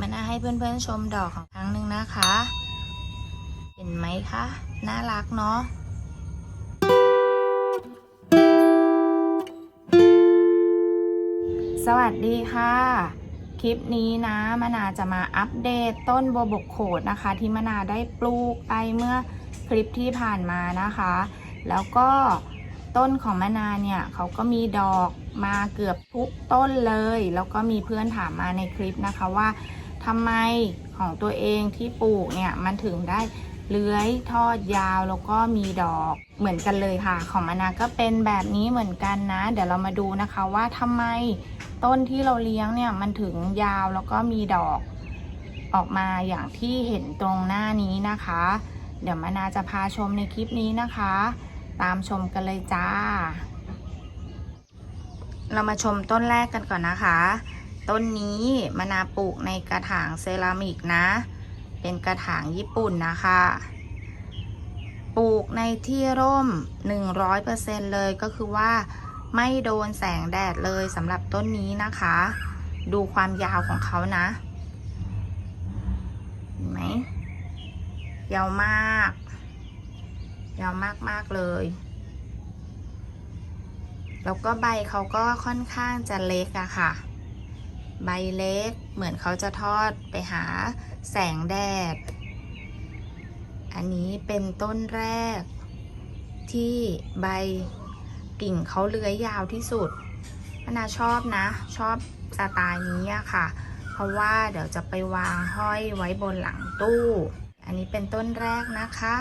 มาน่าให้เพื่อนๆชมดอกของครั้งหนึ่งนะคะ เห็นไหมคะ น่ารักเนาะสวัสดีค่ะ คลิปนี้นะมนาจะมาอัปเดตต้นบัวบกโขดนะคะ ที่มนาได้ปลูกไปเมื่อคลิปที่ผ่านมานะคะ แล้วก็ต้นของมนาเนี่ยเขาก็มีดอกมาเกือบทุกต้นเลย แล้วก็มีเพื่อนถามมาในคลิปนะคะว่า ทำไมของตัวเองที่ปลูกเนี่ยมันถึงได้เลื้อยทอดยาวแล้วก็มีดอกเหมือนกันเลยค่ะ ของมะนาก็เป็นแบบนี้เหมือนกันนะ เดี๋ยวเรามาดูนะคะว่าทำไมต้นที่เราเลี้ยงเนี่ยมันถึงยาวแล้วก็มีดอกออกมาอย่างที่เห็นตรงหน้านี้นะคะ เดี๋ยวมานาจะพาชมในคลิปนี้นะคะ ตามชมกันเลยจ้า เรามาชมต้นแรกกันก่อนนะคะ ต้นนี้มานาปลูกในกระถางเซรามิกนะ เป็นกระถางญี่ปุ่นนะคะ ปลูกในที่ร่ม 100%เลยก็คือว่าไม่โดนแสงแดดเลยสำหรับต้นนี้นะคะ ดูความยาวของเขานะเห็นไหมยาวมาก ยาวมากมากเลย แล้วก็ใบเขาก็ค่อนข้างจะเล็กอะค่ะ ใบเล็ก เหมือนเขาจะทอดไปหาแสงแดด อันนี้เป็นต้นแรก ที่ใบกิ่งเขาเลื้อยยาวที่สุดนาชอบนะ ชอบสไตล์นี้อะค่ะ เพราะว่าเดี๋ยวจะไปวางห้อยไว้บนหลังตู้ อันนี้เป็นต้นแรกนะคะ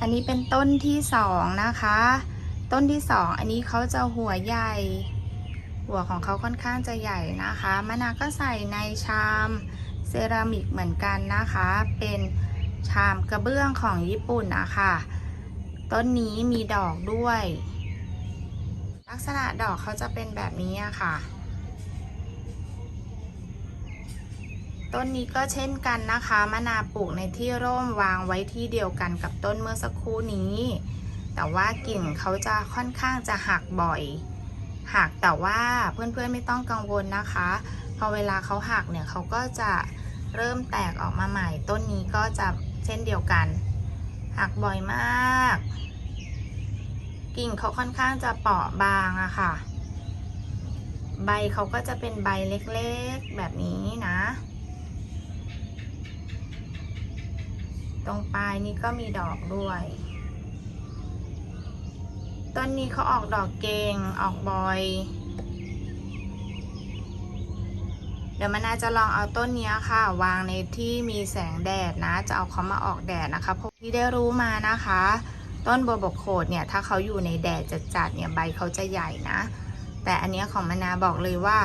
อันนี้เป็นต้นที่สองนะคะ ต้นที่สองอันนี้เขาจะหัวใหญ่ หัวของเขาค่อนข้างจะใหญ่นะคะ มะนาวก็ใส่ในชามเซรามิกเหมือนกันนะคะ เป็นชามกระเบื้องของญี่ปุ่นนะคะ ต้นนี้มีดอกด้วย ลักษณะดอกเขาจะเป็นแบบนี้อะค่ะ ต้นนี้ก็เช่นกันนะคะ มะนาวปลูกในที่ร่มวางไว้ที่เดียวกันกับต้นเมื่อสักครู่นี้ แต่ว่ากิ่งเขาจะค่อนข้างจะหักบ่อย หักแต่ว่าเพื่อนๆไม่ต้องกังวลนะคะ พอเวลาเขาหักเนี่ยเขาก็จะเริ่มแตกออกมาใหม่ ต้นนี้ก็จะเช่นเดียวกัน หักบ่อยมาก กิ่งเขาค่อนข้างจะเปราะบางอะค่ะ ใบเขาก็จะเป็นใบเล็กๆแบบนี้นะ ตรงปลายนี้ก็มีดอกด้วย ต้นนี้เขาออกดอกเก่งออกบ่อย เดี๋ยวมันน่าจะลองเอาต้นนี้ค่ะ วางในที่มีแสงแดดนะ จะเอาเขามาออกแดดนะคะเพราะที่ได้รู้มานะคะ ต้นบัวบกโขดเนี่ยถ้าเขาอยู่ในแดดจัดๆเนี่ยใบเขาจะใหญ่นะ แต่อันนี้ของมนาบอกเลยว่า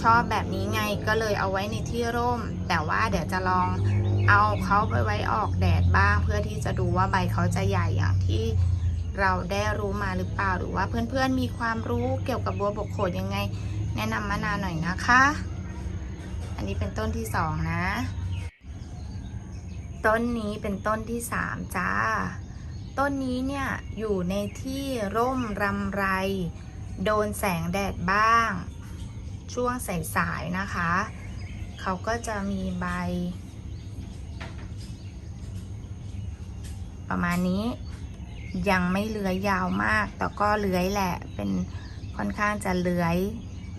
ชอบแบบนี้ไงก็เลยเอาไว้ในที่ร่ม แต่ว่าเดี๋ยวจะลองเอาเขาไปไว้ออกแดดบ้าง เพื่อที่จะดูว่าใบเขาจะใหญ่อย่างที่ เราได้รู้มาหรือเปล่า หรือว่าเพื่อนๆมีความรู้เกี่ยวกับบัวบกโขดยังไง แนะนำมานาวหน่อยนะคะ อันนี้เป็นต้นที่สองนะ ต้นนี้เป็นต้นที่สามจ้า ต้นนี้เนี่ยอยู่ในที่ร่มรำไร โดนแสงแดดบ้าง ช่วงสายๆนะคะ เขาก็จะมีใบประมาณนี้ ยังไม่เลื้อยยาวมาก แต่ก็เลื้อยแหละ เป็นค่อนข้างจะเลื้อย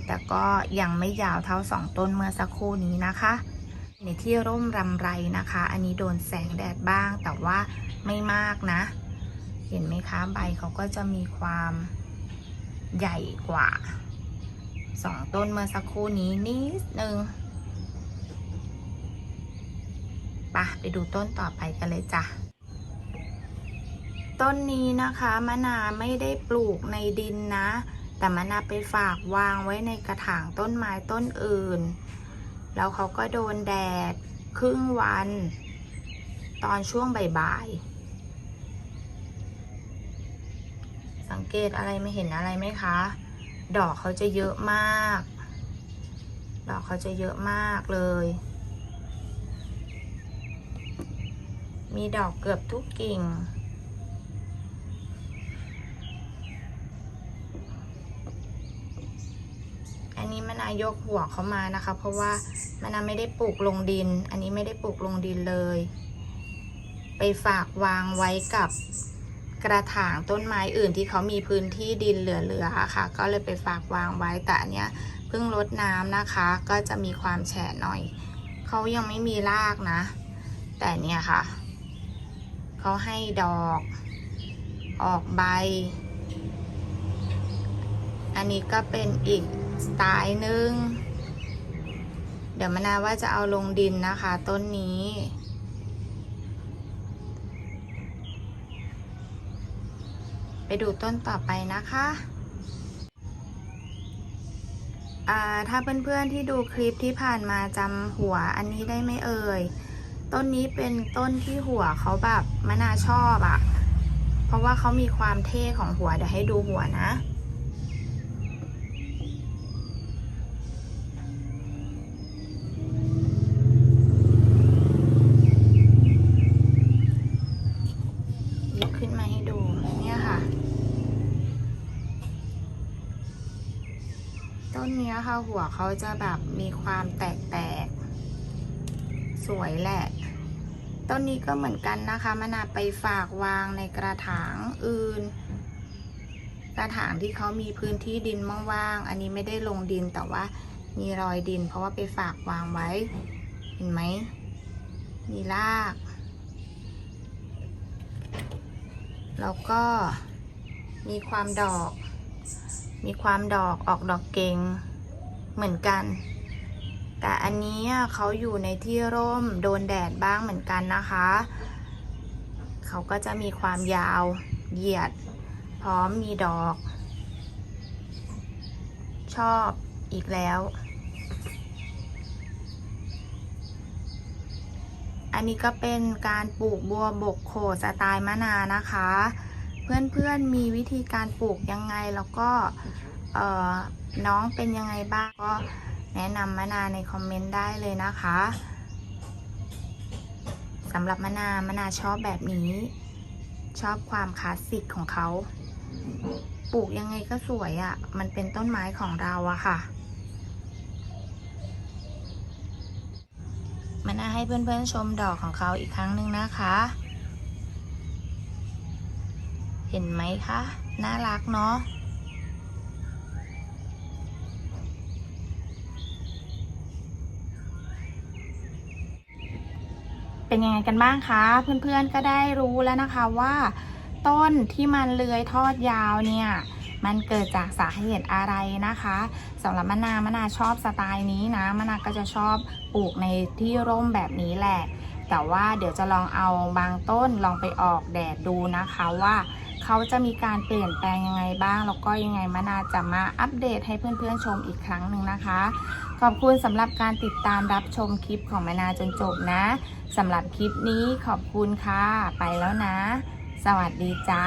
แต่ก็ยังไม่ยาวเท่าสองต้นเมื่อสักครู่นี้นะคะ ในที่ร่มรำไรนะคะ อันนี้โดนแสงแดดบ้าง แต่ว่าไม่มากนะ เห็นไหมคะใบเขาก็จะมีความใหญ่กว่าสองต้นเมื่อสักครู่นี้นิดนึงปะไปดูต้นต่อไปกันเลยจ้ะ ต้นนี้นะคะมะนาวไม่ได้ปลูกในดินนะ แต่มะนาวไปฝากวางไว้ในกระถางต้นไม้ต้นอื่น แล้วเขาก็โดนแดดครึ่งวัน ตอนช่วงบ่ายๆสังเกตอะไรไม่เห็นอะไรไหมคะ ดอกเขาจะเยอะมาก ดอกเขาจะเยอะมากเลยมีดอกเกือบทุกกิ่ง อันนี้มะนายกหัวเขามานะคะ เพราะว่ามะนาวไม่ได้ปลูกลงดิน อันนี้ไม่ได้ปลูกลงดินเลย ไปฝากวางไว้กับกระถางต้นไม้อื่นที่เขามีพื้นที่ดินเหลือๆอะค่ะ ก็เลยไปฝากวางไว้แต่อันเนี้ยเพิ่งรดน้ำนะคะ ก็จะมีความแฉะหน่อย เขายังไม่มีรากนะ แต่เนี่ยค่ะ เขาให้ดอก ออกใบ อันนี้ก็เป็นอีก สไตล์หนึ่งเดี๋ยวมะนาวว่าจะเอาลงดินนะคะ ต้นนี้ไปดูต้นต่อไปนะคะอ่าถ้าเพื่อนๆที่ดูคลิปที่ผ่านมาจำหัวอันนี้ได้ไหมเอ่ย ต้นนี้เป็นต้นที่หัวเขาแบบมะนาชอบอะ่ะเพราะว่าเขามีความเท่ของหัวเดี๋ยวให้ดูหัวนะ ขึ้นมาให้ดูเนี่ยค่ะ ต้นเนี้ค่ะหัวเขาจะแบบมีความแตกๆ สวยแหละ ต้นนี้ก็เหมือนกันนะคะมะนาวไปฝากวางในกระถางอื่น กระถางที่เขามีพื้นที่ดินว่างๆ อันนี้ไม่ได้ลงดินแต่ว่ามีรอยดิน เพราะว่าไปฝากวางไว้ เห็นไหมมีราก แล้วก็มีความดอก มีความดอกออกดอกเก่งเหมือนกัน แต่อันนี้เขาอยู่ในที่ร่มโดนแดดบ้างเหมือนกันนะคะ เขาก็จะมีความยาวเหยียด พร้อมมีดอก ชอบอีกแล้ว อันนี้ก็เป็นการปลูกบัวบกโขดสไตล์มะนานะคะ เพื่อนๆมีวิธีการปลูกยังไงแล้วก็น้องเป็นยังไงบ้าง ก็แนะนำมะนาในคอมเมนต์ได้เลยนะคะสำหรับมะนามะนาชอบแบบนี้ ชอบความคลาสสิกของเขา ปลูกยังไงก็สวยอะ่ะ มันเป็นต้นไม้ของเราอะค่ะ มาน่าให้เพื่อนๆชมดอกของเขาอีกครั้งหนึ่งนะคะ เห็นไหมคะ น่ารักเนาะเป็นยังไงกันบ้างคะ เพื่อนๆก็ได้รู้แล้วนะคะว่า ต้นที่มันเลื้อยทอดยาวเนี่ย มันเกิดจากสาเหตุอะไรนะคะสำหรับมะนาวมะนาวชอบสไตล์นี้นะมะนาวก็จะชอบปลูกในที่ร่มแบบนี้แหละ แต่ว่าเดี๋ยวจะลองเอาบางต้นลองไปออกแดดดูนะคะว่าเขาจะมีการเปลี่ยนแปลงยังไงบ้าง แล้วก็ยังไงมะนาจะมาอัปเดตให้เพื่อนๆชมอีกครั้งหนึ่งนะคะ ขอบคุณสำหรับการติดตามรับชมคลิปของมะนาจนจบนะสำหรับคลิปนี้ขอบคุณค่ะ ไปแล้วนะ สวัสดีจ้า